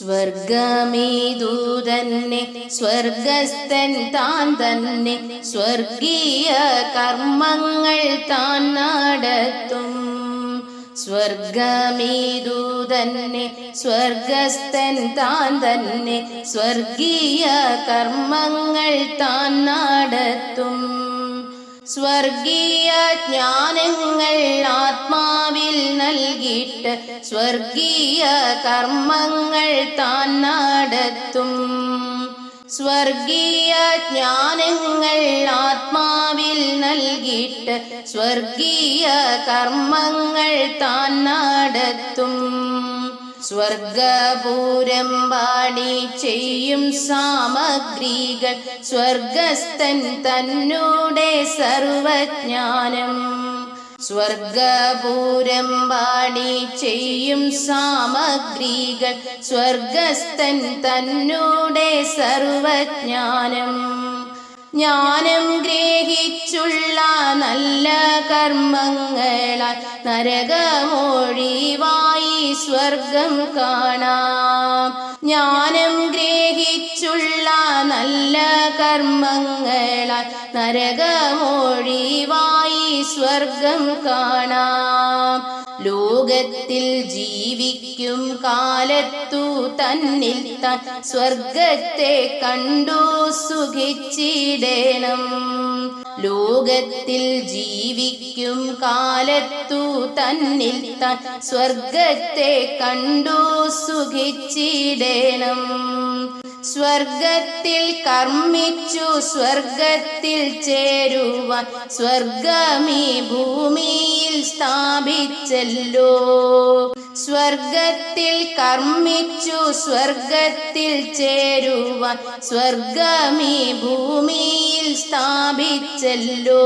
സ്വർഗമീതു തന്നെ സ്വർഗസ്ഥൻ താൻ തന്നെ. സ്വർഗീയ കർമ്മങ്ങൾ താൻ നടത്തും. സ്വർഗമീതു തന്നെ സ്വർഗസ്ഥൻ താൻ തന്നെ. സ്വർഗീയ കർമ്മങ്ങൾ താൻ നടത്തും. സ്വർഗീയ ജ്ഞാനങ്ങൾ ആത്മാവിൽ നൽകിയിട്ട് സ്വർഗീയ കർമ്മങ്ങൾ താൻ നടത്തും. സ്വർഗീയ ജ്ഞാനങ്ങൾ ആത്മാവിൽ നൽകിയിട്ട് സ്വർഗീയ കർമ്മങ്ങൾ താൻ നടത്തും. സ്വർഗപൂരം പാടി ചെയ്യും സാമഗ്രികൾ സ്വർഗസ്ഥൻ തന്നൂടെ സർവജ്ഞാനം. സ്വർഗപൂരം പാടി ചെയ്യും സാമഗ്രികൾ സ്വർഗസ്ഥൻ തന്നൂടെ സർവജ്ഞാനം. ജ്ഞാനം ഗ്രഹിച്ചുള്ള നല്ല കർമ്മങ്ങളാൽ നരകമൊഴിവായി സ്വർഗം കാണാം. ജ്ഞാനം ഗ്രഹിച്ചുള്ള നല്ല കർമ്മങ്ങളാൽ നരകമൊഴിവായി സ്വർഗം കാണാം. ലോകത്തിൽ ജീവിക്കും കാലത്തു തന്നിൽ താൻ സ്വർഗത്തെ കണ്ടു സുഖിച്ചിടണം. ലോകത്തിൽ ജീവിക്കും കാലത്തു തന്നിൽ താൻ സ്വർഗത്തെ കണ്ടു സുഖിച്ചിടണം. സ്വർഗത്തിൽ കർമ്മിച്ചു സ്വർഗത്തിൽ ചേരുവാൻ സ്വർഗമീ ഭൂമിയിൽ സ്ഥാപിച്ചല്ലോ. സ്വർഗത്തിൽ കർമ്മിച്ചു സ്വർഗത്തിൽ ചേരുവാൻ സ്വർഗമീ ഭൂമിയിൽ സ്ഥാപിച്ചല്ലോ.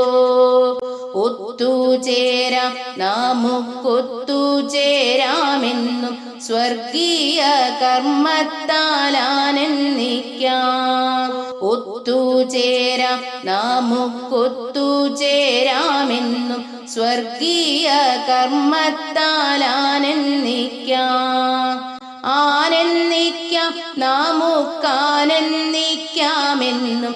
ഒത്തുചേരാം നമുക്കൊത്തുചേരാമെന്നും സ്വർഗീയ കർമ്മത്താലാനന്ദിക്കാം. ഒത്തുചേരാം നമുക്കൊത്തുചേരാമെന്നും സ്വർഗീയ കർമ്മത്താലാനന്ദിക്കാം. ആനന്ദിക്കാം നമുക്കാനന്ദിക്കാമെന്നും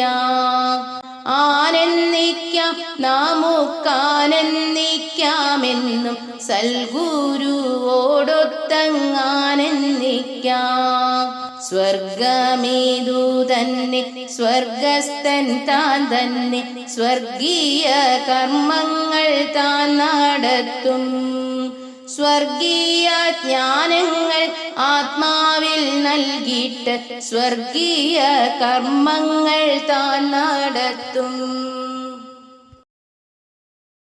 സൽഗുരുവോടൊത്തങ്ങാനന്ദിക്കാം ആനന്ദിക്കാം നമുക്കാനന്ദിക്കാമെന്നും സൽഗുരുവോടൊത്തങ്ങാനന്ദിക്കാം സ്വർഗമേതു തന്നെ സ്വർഗസ്ഥൻ താൻ തന്നെ സ്വർഗീയ കർമ്മങ്ങൾ താൻ നടത്തും. സ്വർഗീയ ജ്ഞാനങ്ങൾ ആത്മാവിൽ നൽകിയിട്ട് സ്വർഗീയ കർമ്മങ്ങൾ താൻ നടത്തും.